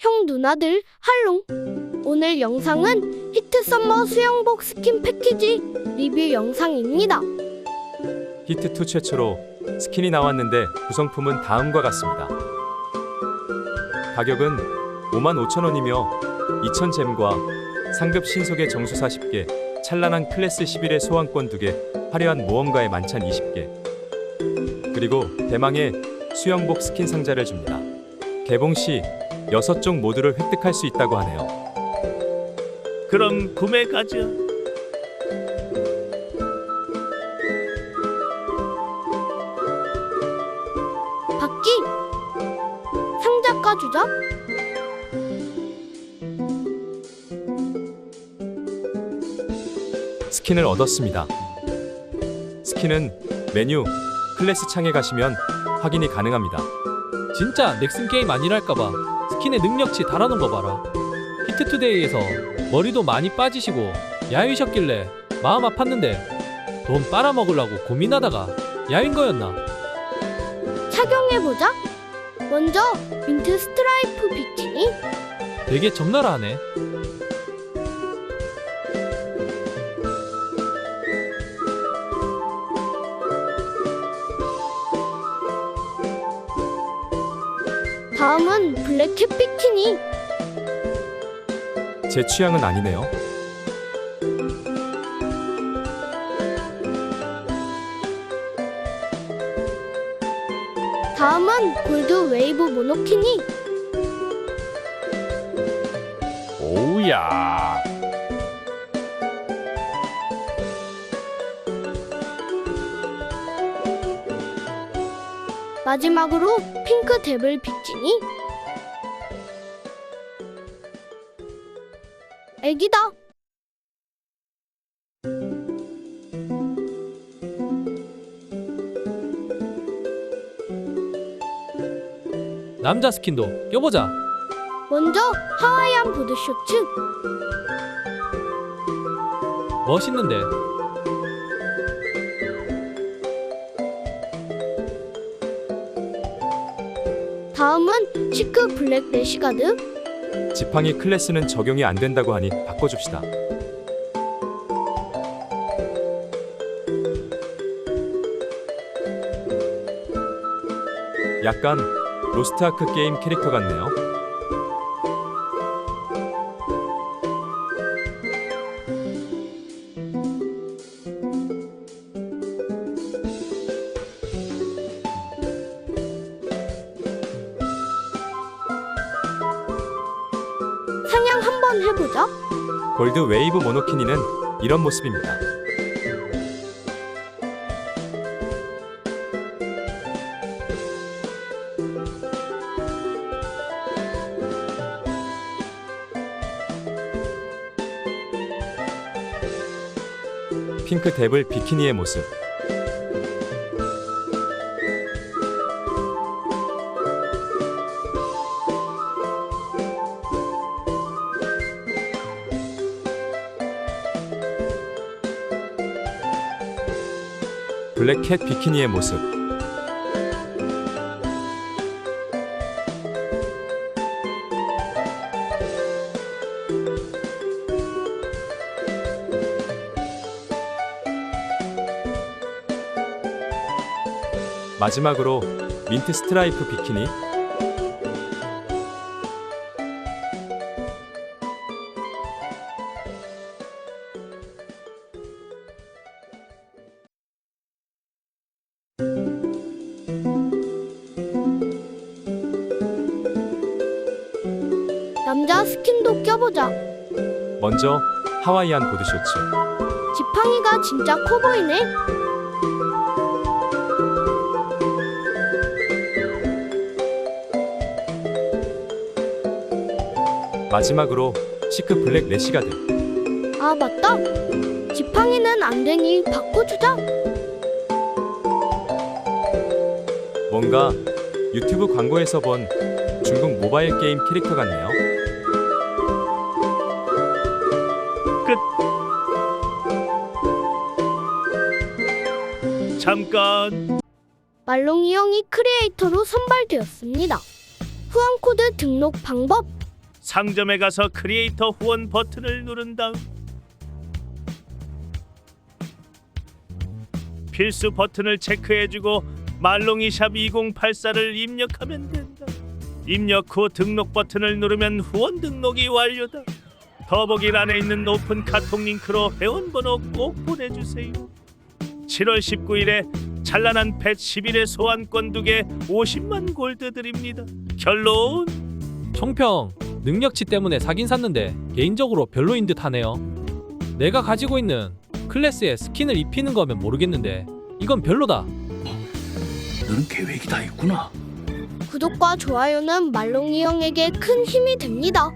형 누나들 할롱 오늘 영상은 히트 썸머 수영복 스킨 패키지 리뷰 영상입니다 히트2 최초로 스킨이 나왔는데 구성품은 다음과 같습니다. 가격은 55,000원이며 2,000잼과 상급 신속의 정수 40개, 찬란한 클래스 11의 소환권 2개, 화려한 모험가의 만찬 20개, 그리고 대망의 수영복 스킨 상자를 줍니다. 개봉 시 6종 모두를 획득할 수 있다고 하네요. 그럼 구매 가자. 박기 상자 까주자 스킨을 얻었습니다. 스킨은 메뉴 클래스 창에 가시면 확인이 가능합니다. 진짜 넥슨 게임 아니랄까봐 스킨의 능력치 달아놓은 거 봐라. 히트투데이에서 머리도 많이 빠지시고 야위셨길래 마음 아팠는데 돈 빨아먹으려고 고민하다가 야윈 거였나? 착용해보자 먼저 민트 스트라이프 비키니 되게 적나라하네. 다음은 블랙캣 비키니 제 취향은 아니네요. 다음은 골드 웨이브 모노키니 오우야. 마지막으로 핑크 데블 비키니. 애기다. 남자 스킨도 껴보자. 먼저 하와이안 보드쇼츠. 멋있는데 다음은 시크 블랙 래시가드 지팡이 클래스는 적용이 안 된다고 하니 바꿔줍시다. 약간 로스트아크 게임 캐릭터 같네요. 한번 해보자 골드 웨이브 모노키니는 이런 모습입니다. 핑크 데블 비키니의 모습. 블랙캣 비키니의 모습. 마지막으로 민트 스트라이프 비키니 남자 스킨도 껴보자. 먼저 하와이안 보드쇼츠. 지팡이가 진짜 커 보이네. 마지막으로 시크 블랙 래시가드 아 맞다. 지팡이는 안 되니 바꿔주자. 뭔가 유튜브 광고에서 본 중국 모바일 게임 캐릭터 같네요. 잠깐. 말롱이 형이 크리에이터로 선발되었습니다. 후원 코드 등록 방법 상점에 가서 크리에이터 후원 버튼을 누른 다음 필수 버튼을 체크해주고 말롱이샵 2084를 입력하면 된다. 입력 후 등록 버튼을 누르면 후원 등록이 완료다. 더보기란에 있는 오픈 카톡 링크로 회원번호 꼭 보내주세요. 7월 19일에 찬란한 펫 11의 소환권 2개 50만 골드 드립니다. 결론 총평 능력치 때문에 사긴 샀는데 개인적으로 별로인 듯 하네요. 내가 가지고 있는 클래스에 스킨을 입히는 거면 모르겠는데 이건 별로다. 너는 계획이 다 있구나. 구독과 좋아요는 말롱이 형에게 큰 힘이 됩니다.